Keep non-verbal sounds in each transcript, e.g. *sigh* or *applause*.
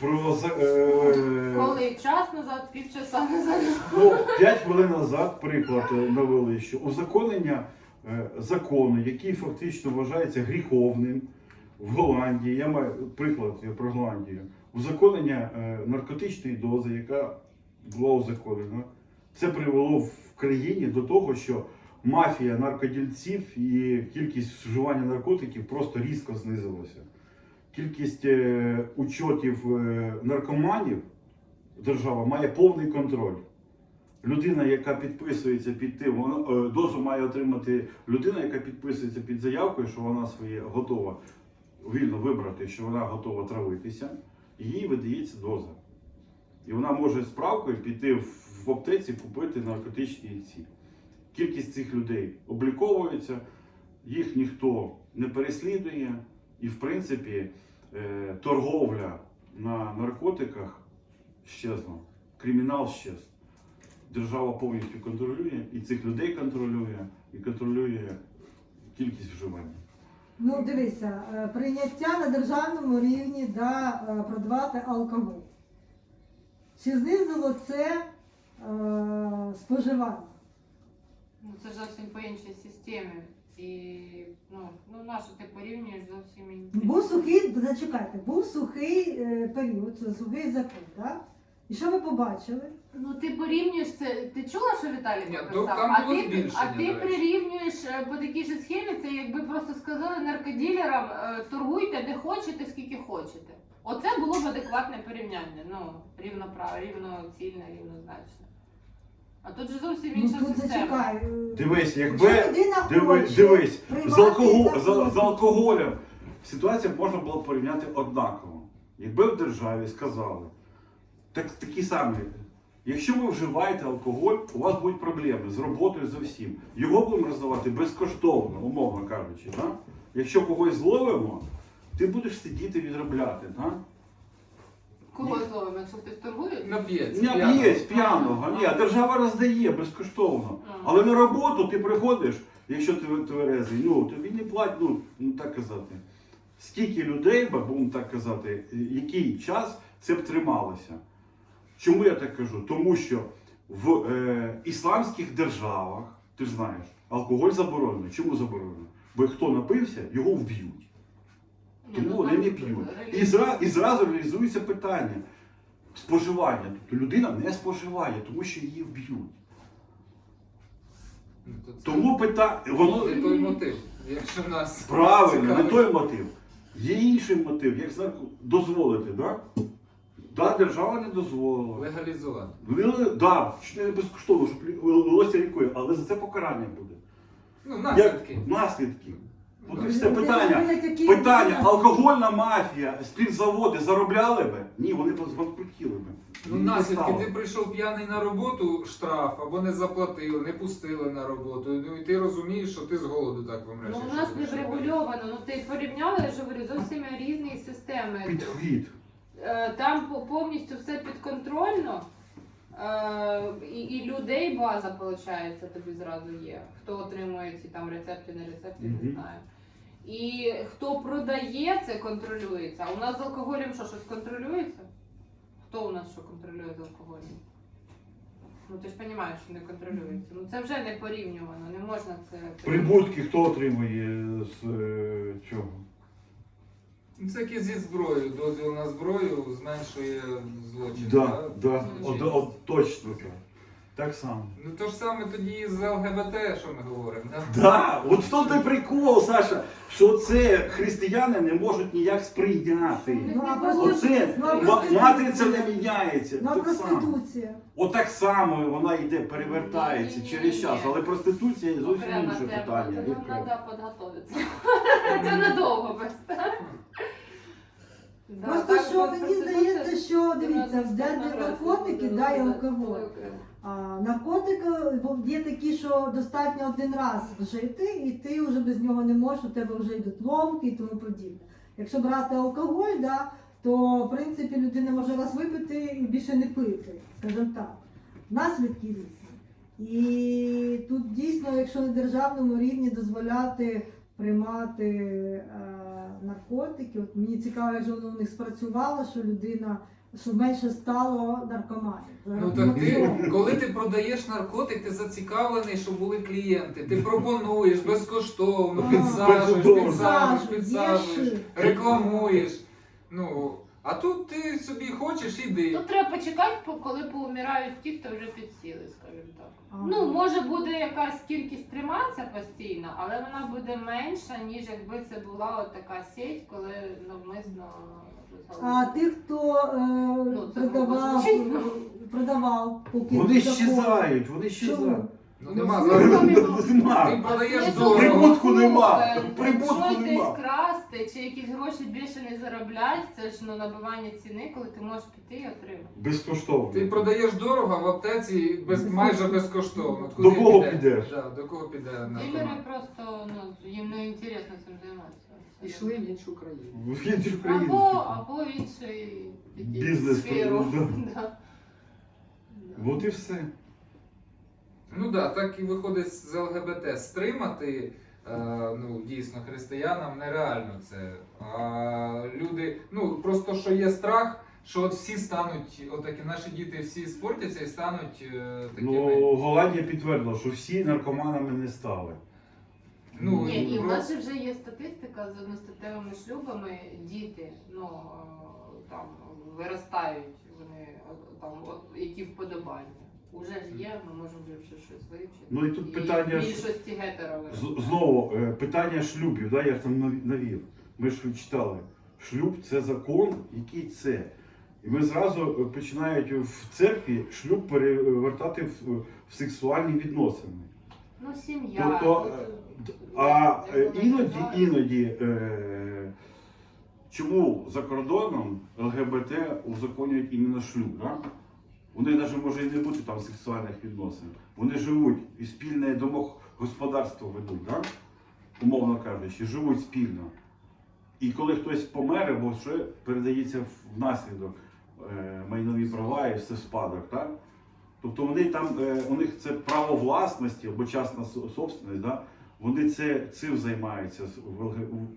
Про за- е, Коли час назад, півчаса назад. Ну, 5 хвилин назад приклад е, навели, що узаконення е, закону, який фактично вважається гріховним в Голландії. Я маю приклад я про Голландію. Узаконення е, наркотичної дози, яка була узаконена, це привело в країні до того, що мафія наркодільців і кількість вживання наркотиків просто різко знизилася. Кількість е, учотів е, наркоманів держава має повний контроль. Людина, яка підписується під тим, вона, е, дозу має отримати людина, яка підписується під заявкою, що вона своє готова вільно вибрати, що вона готова травитися, їй видається доза. І вона може справкою піти в аптеці купити наркотичні ці. Кількість цих людей обліковується, їх ніхто не переслідує, і в принципі е, торговля на наркотиках щезла, кримінал щез. Держава повністю контролює, і цих людей контролює, і контролює кількість вживання. Ну, дивися, е, прийняття на державному рівні да, е, продавати алкоголь. Чи знизило це е, споживання? Ну, це зовсім по іншій системі. І ну, ну на що ти порівнюєш зовсім інші. Був сухий, зачекайте, був сухий е, період, це сухий закон, так? І що ви побачили? Ну ти порівнюєш це. Ти чула, що Віталій Ні, написав? там а, було ти, збільшення, а ти речі. прирівнюєш е, по такій же схемі, це якби просто сказали наркоділерам, е, торгуйте де хочете, скільки хочете. Оце було б адекватне порівняння. Ну, рівноправ, рівноцільне, рівнозначне. А тут же зовсім Ну інша тут система. зачекай. е, Дивись, якщо якби людина диви, хоче дивись, з, приймати алкоголь, з, з алкоголем ситуацію можна було порівняти однаково. Якби в державі сказали, так, такі самі. Якщо ви вживаєте алкоголь, у вас будуть проблеми з роботою з усім. Його будемо роздавати безкоштовно, умовно кажучи. Да? Якщо когось зловимо, ти будеш сидіти відробляти. Да? Кого зловимо, якщо хтось торгує? Нап'ється. Не п'яного, ні, держава роздає безкоштовно. Але на роботу ти приходиш, якщо ти тверезий, ну тобі не платять, ну, ну так казати. Скільки людей, будемо так казати, який час це б трималося. Чому я так кажу? Тому що в е, ісламських державах, ти ж знаєш, алкоголь заборонений. Чому заборонено? Бо хто напився, його вб'ють. Тому ну, вони не п'ють. І, зра, і зразу реалізується питання споживання. Тобто людина не споживає, тому що її вб'ють. Ну, Тому питання, воно не той мотив. Якщо нас правильно, не той мотив. Є інший мотив, як знаєте, дозволити, так? Да, держава не дозволила. легалізувати. Вони, да, безкоштовно, щоб лилося рікою, але за це покарання буде. Ну, Як наслідки. От і Ну, все питання. алкогольна мафія, співзаводи заробляли би? Ні, вони збанкрутіли би. Ну, Не наслідки, стало. ти прийшов п'яний на роботу, штраф, або не заплатили, не пустили на роботу. Ну і ти розумієш, що ти з голоду так помреш. Ну, у нас не врегульовано. Ну ти порівняла, я ж говорю, зовсім різні системи. Підхід. Е, Там по- повністю все підконтрольно. Е, І, і людей база, виходить, тобі зразу є. Хто отримує ці там рецепти, не рецепти, не знаю. І хто продає, це контролюється. А у нас з алкоголем що, щось контролюється? Хто у нас що контролює з алкоголем? Ну ти ж розумієш, що не контролюється. Ну це вже не порівнювано, не можна це. Прибутки хто отримує з е, чого? Це як зі зброєю. Дозвіл на зброю зменшує злочин. Да, да, Злочин. от, от, точно так. Так само. Ну то ж саме тоді і з ЛГБТ, що ми говоримо, да? Да, от в тому той прикол, Саша, що це християни не можуть ніяк сприйняти. Ну, а Оце Оце Ну, а ма- матриця не міняється. Ну, а Так само. проституція. Отак само вона йде, перевертається Ні, ні, через ні. час, але проституція зовсім Окрема інше тема, питання. нам треба підготуватися. *laughs* Це надовго просто. Да, Просто так, що от мені проституція- здається, що дивіться, де наркотики, наркотики, да, і алкоголь. Наркотики є такі, що достатньо один раз вжити, і ти вже без нього не можеш, у тебе вже йдуть ломки і тому подібне. Якщо брати алкоголь, да, то в принципі людина може раз випити і більше не пити, скажімо так. Наслідки різні. І тут дійсно, якщо на державному рівні дозволяти приймати е, наркотики. От мені цікаво, як же воно у них спрацювало, що людина що менше стало наркоманів. Ну так ти, коли ти продаєш наркотик, ти зацікавлений, щоб були клієнти. Ти пропонуєш безкоштовно, А. підсаджуєш, підсаджуєш, Підсаджуєш, рекламуєш. Ну, а тут ти собі хочеш, іди. Тут треба почекати, по- коли поумирають ті, хто вже підсіли, скажімо так. Ну, може буде якась кількість триматися постійно, але вона буде менша, ніж якби це була от така сеть, коли навмисно А тих, хто е, Ну, продавав, продавав, поки Вони закон. щезають, вони щезають. Ну нема Ну, зараз. смисла *laughs* Ти Нема. продаєш дорого. Прибутку нема. Е, Прибутку Щось нема. десь красти, чи якісь гроші більше не заробляти, це ж ну, набивання ціни, коли ти можеш піти і отримати. Безкоштовно. Ти продаєш дорого, а в аптеці без, майже безкоштовно. До кого підеш? Да, до кого піде Дилери просто ну, їм не інтересно цим займатися. Пішли в іншу країну. В іншій країні. Або, або в інший Бізнес, сферу. *laughs* да. Да. От і все. Ну так, да, так і виходить з ЛГБТ. Стримати е, ну, дійсно християнам нереально це. А люди, ну просто що є страх, що от всі стануть, отакі наші діти всі спортяться і стануть е, такими. Ну, Голландія підтвердила, що всі наркоманами не стали. Ну, Ні, і в нас же вже є статистика з одностатевими шлюбами, діти, ну е, там виростають вони е, там, які вподобання. Уже ж є, ми можемо вже щось вивчити. Ну, і тут питання ж- більшості гетеро Знову е, питання шлюбів, да, я ж там навів. Ми ж читали. Шлюб це закон, який це. І ми зразу починають в церкві шлюб перевертати в, в сексуальні відносини. Ну, сім'я. Тобто, е, А е, іноді, іноді е, чому за кордоном ЛГБТ узаконюють іменно шлюб? Да? Вони навіть може і не бути там сексуальних відносин. Вони живуть і спільне домогосподарство ведуть, да? умовно кажучи, живуть спільно. І коли хтось помер, або що передається внаслідок е, майнові права і все спадок. Так? Тобто вони там, е, у них це право власності або частна собственність, да? вони це, цим займаються. В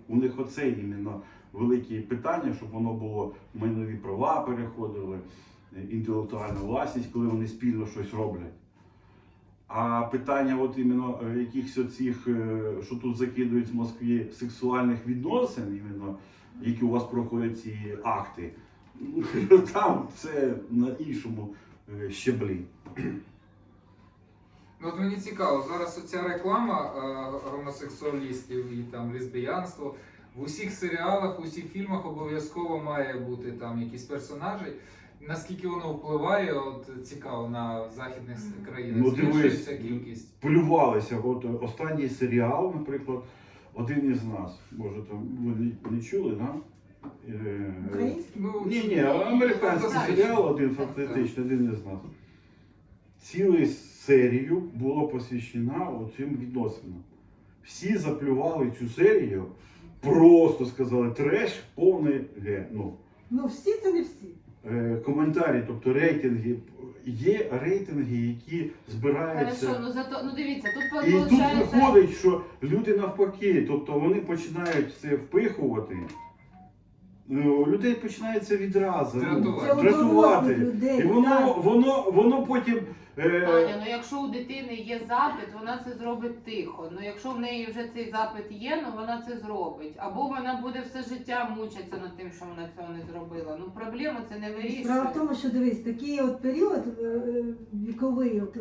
У них оце іменно великі питання, щоб воно було майнові права переходили, е, інтелектуальна власність, коли вони спільно щось роблять. А питання, от іменно е, якихось оцих, що тут закидують з Москві, сексуальних відносин, іменно, які у вас проходять ці акти, *laughs* там це на іншому щеблі. Ну от мені цікаво, зараз оця реклама е, гомосексуалістів і там лесбіянство. В усіх серіалах, в усіх фільмах обов'язково має бути там якісь персонажі. Наскільки воно впливає, от цікаво на західних країнах. Ну, Збільшується дивись, кількість. полювалися. От е, останній серіал, наприклад, один із нас, може там ви не, не чули, да? Е, Український? Ну, Ні, ні, американський серіал, один фактично, один із нас. Цілу серію було посвящена цим відносинам. Всі заплювали цю серію, просто сказали треш, повний ге. Ну, Ну всі це не всі. е, коментарі, тобто рейтинги. Є рейтинги, які збираються. Хорошо, ну зато ну дивіться, тут І тут виходить. виходить, що люди навпаки, тобто вони починають це впихувати. Ну, у людей починається відразу. ну, Дратувати. Це у людей. І воно, так. воно, воно потім. Е, Аня, ну якщо у дитини є запит, вона це зробить тихо. Ну якщо в неї вже цей запит є, ну вона це зробить. Або вона буде все життя мучитися над тим, що вона цього не зробила. Ну проблема це не вирішує. Справа в тому, що дивись, такий от період е, віковий, от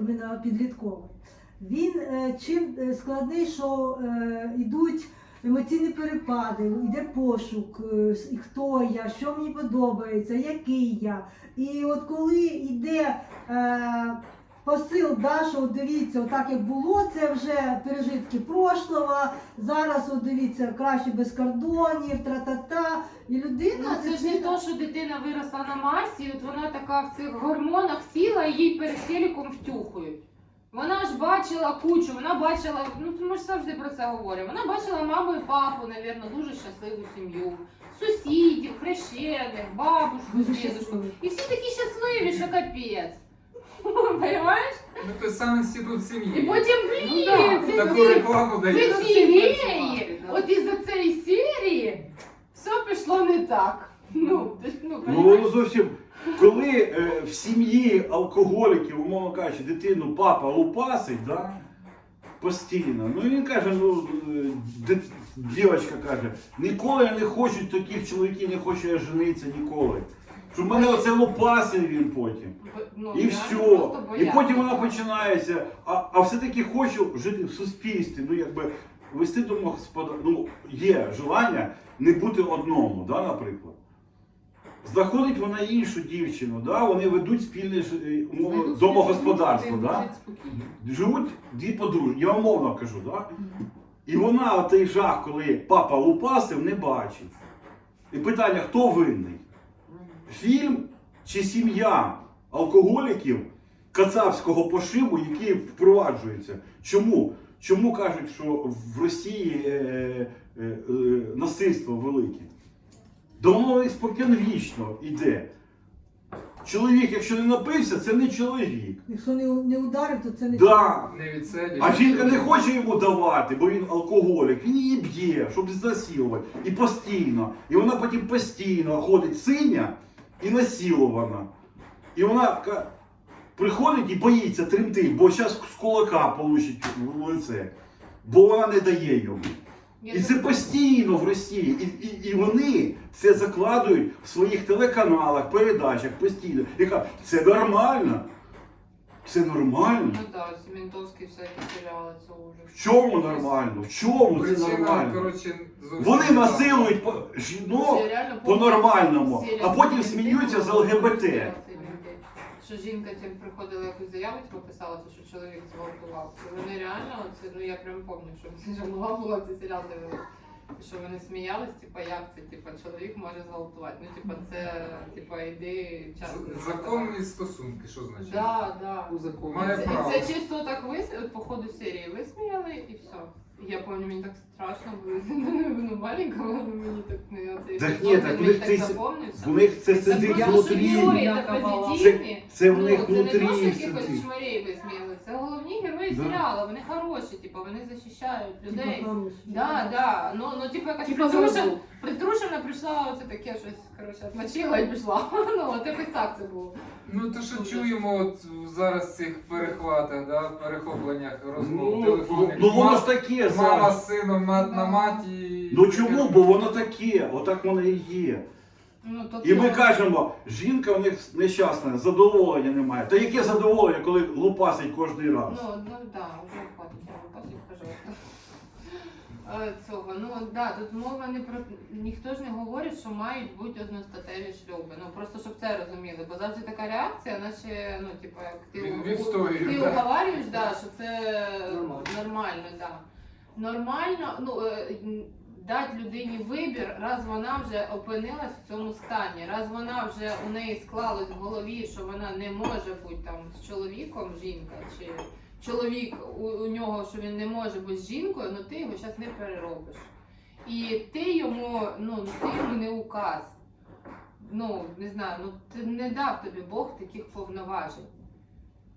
підлітковий, він чим складний, що е, йдуть емоційні перепади, йде пошук, е, хто я, що мені подобається, який я. І от коли йде е, посил, да, що от дивіться, отак як було, це вже пережитки прошлого, зараз от дивіться, краще без кордонів, тра-та-та. І людина Ну це ж не то, що дитина виросла на масі, от вона така в цих гормонах сіла і їй перед телеком втюхують. Вона ж бачила кучу, вона бачила, ну ми ж завжди про це говоримо. Вона бачила маму і папу, навірно, дуже щасливу сім'ю, сусідів, хрещених, бабушку, дідушку. І всі такі щасливі, що капець. *laughs* Понимаєш? Ну це сам інститут сім'ї. І потім, Ну, блін, да, це таку рекламу дає. це ці от із-за цієї серії що пішло не так? Ну, ну, Ну зовсім, коли е, в сім'ї алкоголіків, умовно кажучи, дитину папа лупасить, да, постійно. Ну він каже, ну е, дит- дівчинка каже, ніколи я не хочу таких чоловіків, не хочу я жениться ніколи. Щоб мене оце лупасив він потім. Ну, І все. І потім вона починається. А, а все-таки хочу жити в суспільстві. Ну якби вести домогосподар... Ну, є желання не бути одному, да, наприклад. Знаходить вона іншу дівчину, да, вони ведуть спільне е, умовно, домогосподарство. Да? Живуть дві подружні, я умовно кажу, да? І вона отей жах, коли папа лупасив, не бачить. І питання, хто винний? Фільм чи сім'я алкоголіків кацапського пошибу, які впроваджуються? Чому? Чому кажуть, що в Росії е, е, е, насильство велике? Воно споконвічно йде. Чоловік, якщо не напився, це не чоловік. Якщо не, не ударив, то це не Да. Не. А жінка не хоче йому давати, бо він алкоголік, він її б'є, щоб знасилувати. І постійно. І вона потім постійно ходить синя і насилована. І вона приходить і боїться тремтить, бо зараз з кулака получить в лице. Бо вона не дає йому. І це постійно в Росії. І, і, і вони це закладують в своїх телеканалах, передачах постійно. І кажуть, це нормально. Це нормально. Ну так, ці ментовські всякі серіали, це ужас. В чому нормально? В чому це нормально? коротше, зовсім Вони насилують по- жінок Це реально по-нормальному, а потім сміються з ЛГБТ. Що жінка тим приходила якусь заявочку, писала, це, що чоловік зґвалтував. І вони реально, це, ну я прям пам'ятаю, що це ж мала була цей серіал дивилась. Що вони сміялись, типа, як це, типа, чоловік може зґвалтувати. Ну, типа, це, типа, іди часто. Законні стосунки, що значить? Да, да. Має це, право. це чисто так вис... по ходу серії висміяли і все. Я пам'ятаю, мені так страшно було. *laughs* Ну, маленька, але мені так не оцей Так ні, так в них запомнився. В них це Це сидить просто, внутрі. так позитивні. Це в Ну, них це не внутрі то, що якихось сидить. шмарей висміяли. Да. серіалу. Вони хороші, типу, вони захищають людей. Типа хороший. Да, да. Ну, ну типу якась Типа притрушена, притрушена прийшла, оце таке щось, коротше, отмочила і пішла. *laughs* Ну, от якось так це було. Ну то що чуємо от зараз в цих перехватах, да, перехопленнях розмов Ну, телефонних. ну воно ж таке Мама зараз. з сином, мат на маті. Ну чому? Бо воно таке, отак воно і є. Ну, то І ми кажемо, жінка в них нещасна, задоволення немає. Та яке задоволення, коли лупасить кожен раз? Ну, ну да, вже хватить, хватить, пожалуйста. Е, Цього, ну да, тут мова не про ніхто ж не говорить, що мають бути одностатеві шлюби. Ну просто щоб це розуміли, бо завжди така реакція, наче ну типу, як ти, у- ти да. уговарюєш, да, що це Нормально. нормально, да. Нормально, ну е, дати людині вибір, раз вона вже опинилась в цьому стані, раз вона вже у неї склалось в голові, що вона не може бути там з чоловіком, жінка, чи чоловік у, у нього, що він не може бути з жінкою, ну ти його зараз не переробиш. І ти йому, ну ти йому не указ. Ну, не знаю, ну ти не дав тобі Бог таких повноважень.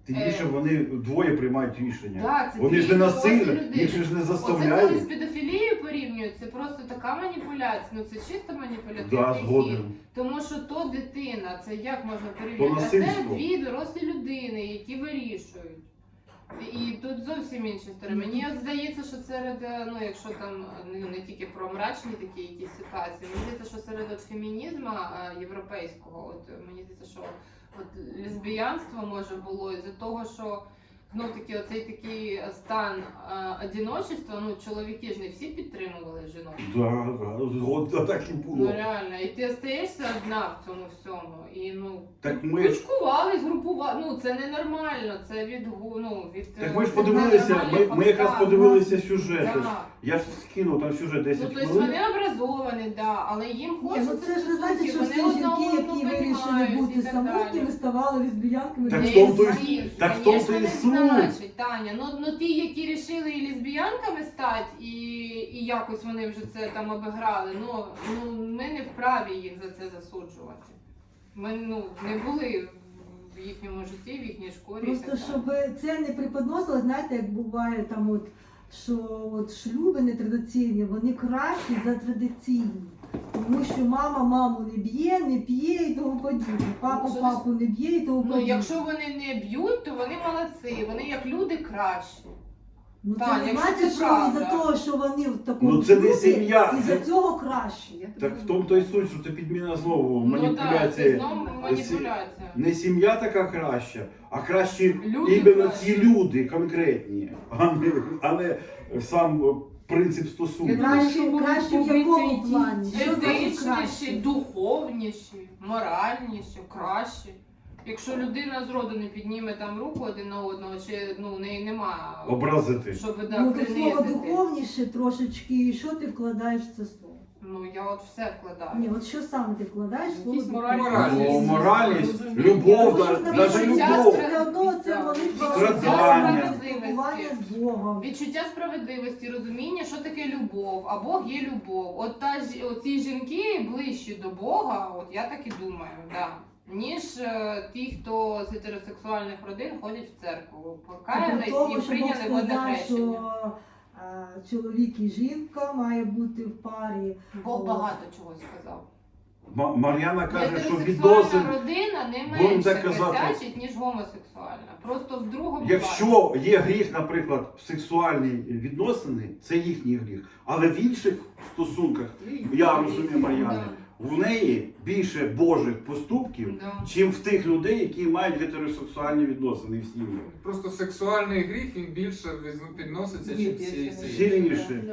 Тим більше вони двоє приймають рішення. Да, це Вони ж не насильно, їх ж не Оце коли з заставляють. педофілією порівнюють, це просто така маніпуляція. Ну це чисто маніпулятивний Да, хід. Тому що то дитина, це як можна порівняти? А це насильство. дві дорослі людини, які вирішують. І тут зовсім інші сторони. Мені от здається, що серед, е, ну якщо там ну, не тільки про мрачні такі якісь ситуації, мені здається, що серед от фемінізму е, європейського, от е, мені здається, що от лесбіянство може було із-за того, що знов таки оцей такий стан е, одиночества, ну чоловіки ж не всі підтримували жінок. Да, да, згоден, так і Ну реально, і ти остаєшся одна в цьому всьому. І ну Так ми- кучкувались, групували. Ну це ненормально, це від гу- ну, від Так ми ж це подивилися, ми, ми якраз подивилися сюжет. Да. Я ж скинув там сюжет 10 Ну, тобто хвилин. вони образовані, да, але їм Ні, хочеться. ну це ж не значить, що всі одна жінки, які вирішили бути самотніми, ставали лесбіянками. Так в тому то так в тому то і не суть. значить, Таня. Ну, ну ті, які рішили і лесбіянками стати, і, і якось вони вже це там обіграли, ну, ну ми не вправі їх за це засуджувати. Ми ну, не були в їхньому житті, в їхній школі. і Просто так щоб далі. це не преподносило, знаєте, як буває там, от що от шлюби нетрадиційні, вони кращі за традиційні. Тому що мама маму не б'є, не п'є і того подібне. Папа Ну, що папу не б'є і того Ну, подібне. якщо вони не б'ють, то вони молодці, вони як люди кращі. Ну, Так, це не якщо значить, це що правда. із-за того, що вони в такому Ну, це не клубі, сім'я. із-за цього краще. Так в тому то й суть, що це підміна знову Ну так, це маніпуляції. знову маніпуляція. Не сім'я така краща, а кращі Люди іменно кращі. ці люди конкретні, а не, а не сам е, принцип стосунків. Краще, краще в якому плані? Що значить Етичніші, краще? духовніші, моральніші, кращі. Якщо людина зроду не підніме там руку один на одного, чи ну в неї нема Образити. щоб да, Ну, то слово принизити. духовніше трошечки, і що ти вкладаєш в це слово? Ну я от все вкладаю. Ні, от що саме ти вкладаєш в слово Якісь. Ну, моральність, любов, Тому да- навіть любов. це молитва, Страдання. спілкування з Богом. Відчуття справедливості, розуміння, що таке любов, а Бог є любов. От та ж оці жінки ближчі до Бога, от я так і думаю, да. Ніж е, ті, хто з гетеросексуальних родин ходять в церкву, покаялись і Бог прийняли водне хрещення. е, чоловік і жінка має бути в парі. Бог багато чого сказав. Ма- Мар'яна каже, що Гетеросексуальна відносин, родина не будемо менше так казати, косячить, ніж гомосексуальна. Просто в другому плані. якщо є гріх, наприклад, в сексуальні відносини, це їхній гріх. Але в інших стосунках, я розумію Мар'яни, в неї більше Божих поступків, Да. чим в тих людей, які мають гетеросексуальні відносини в сім'ї. Просто сексуальний гріх він більше візьм- підноситься, Ні, ніж всі більше. ці. Сильніше.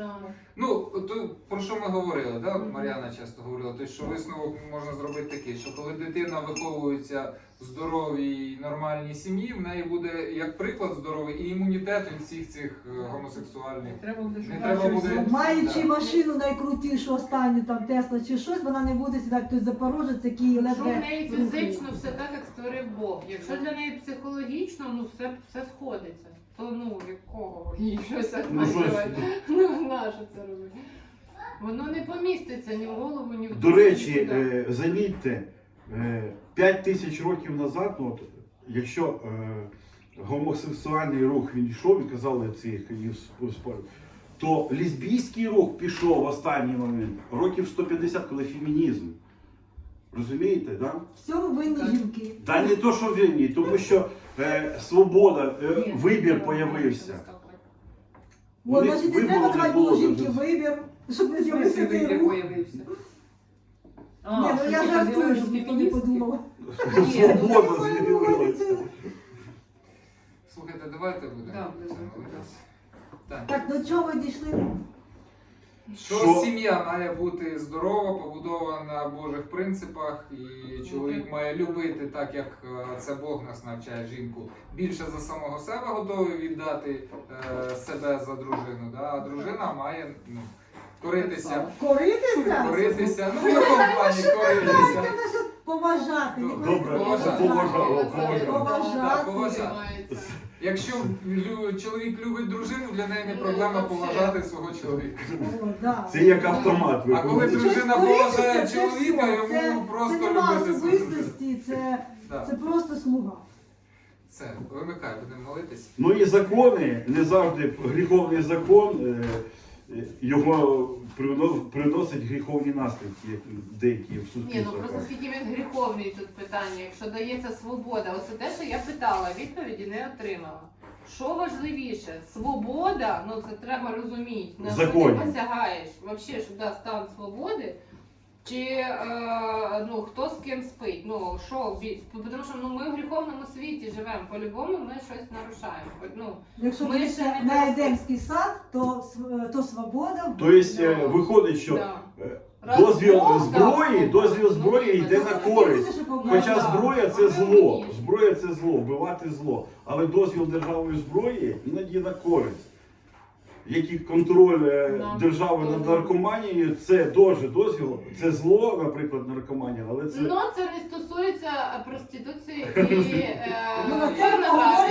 Ну, то про що ми говорили, да? Мар'яна часто говорила, то що висновок можна зробити такий, що коли дитина виховується в здоровій нормальній сім'ї, в неї буде як приклад здоровий і імунітет від всіх цих е, гомосексуальних. Треба буде Не треба буде- Маючи Да. машину найкрутішу, останню там Тесла чи щось, вона не буде сідати той запорожець, який Що в ледве неї фізично все так, як створив Бог. Якщо для неї психологічно, ну все, все сходиться. То ну якого їй щось Ну, щось-? *laughs* Ну нащо це робити? Воно не поміститься ні в голову, ні в До душу, речі, е, замітьте, е, 5 тисяч років назад, ну, от, якщо е, гомосексуальний рух він йшов, і казали цих і в- в спор- то лесбійський рух пішов в останній момент років 150, коли фемінізм. Розумієте, да? Всьому винні жінки. Та не то, що винні, тому що е, свобода, е, Ні, вибір появився. О, значить, не вибору треба давати було жінки вибір, щоб не з'явився цей рух. А, Ні, ну я жартую, щоб ніхто не подумав. Свобода з'явилася. Слухайте, давайте будемо. Так. Так, до чого дійшли? Що, Що? сім'я має бути здорова, побудована на Божих принципах, і чоловік має любити так, як е, це Бог нас навчає жінку. Більше за самого себе готовий віддати е, себе за дружину. Да? А дружина має ну, коритися. Коритися? Коритися, ну в якому плані коритися. Поважати. Добре, поважати. Так. Якщо лю- чоловік любить дружину, для неї не проблема поважати свого чоловіка. Це як автомат. А коли виходить. дружина поважає чоловіка, йому просто Це нема любити свою дружину. особистості, це, це просто слуга. Все, вимикай, будемо молитись. Ну і закони, не завжди гріховний закон, е, його прино- приносить гріховні наслідки, як деякі в Ні, ну суспільствах. просто скільки він гріховний тут питання. Якщо дається свобода, оце те, що я питала, відповіді не отримала. Що важливіше, свобода, ну це треба розуміти, на що ти посягаєш, взагалі, що да, стан свободи, чи е, ну, хто з ким спить. Ну, що, бі- тому що ну, ми в гріховному світі живемо, по-любому ми щось нарушаємо. Ну, Якщо Ми ще не на. Едемський сад, то, св- то свобода. Тобто е, Да. виходить, що да. е, дозвіл Бог зброї, дозвіл ну, зброї йде ну, на користь. Ну, Хоча зброя це зло, зброя це зло, вбивати зло. Але дозвіл державної зброї іноді на користь. Як і контроль е, держави над наркоманією, це дуже дозвіл, це зло, наприклад, наркоманія, але це Ну, це не стосується проституції *laughs* і е, Ну, на це ми порнографії.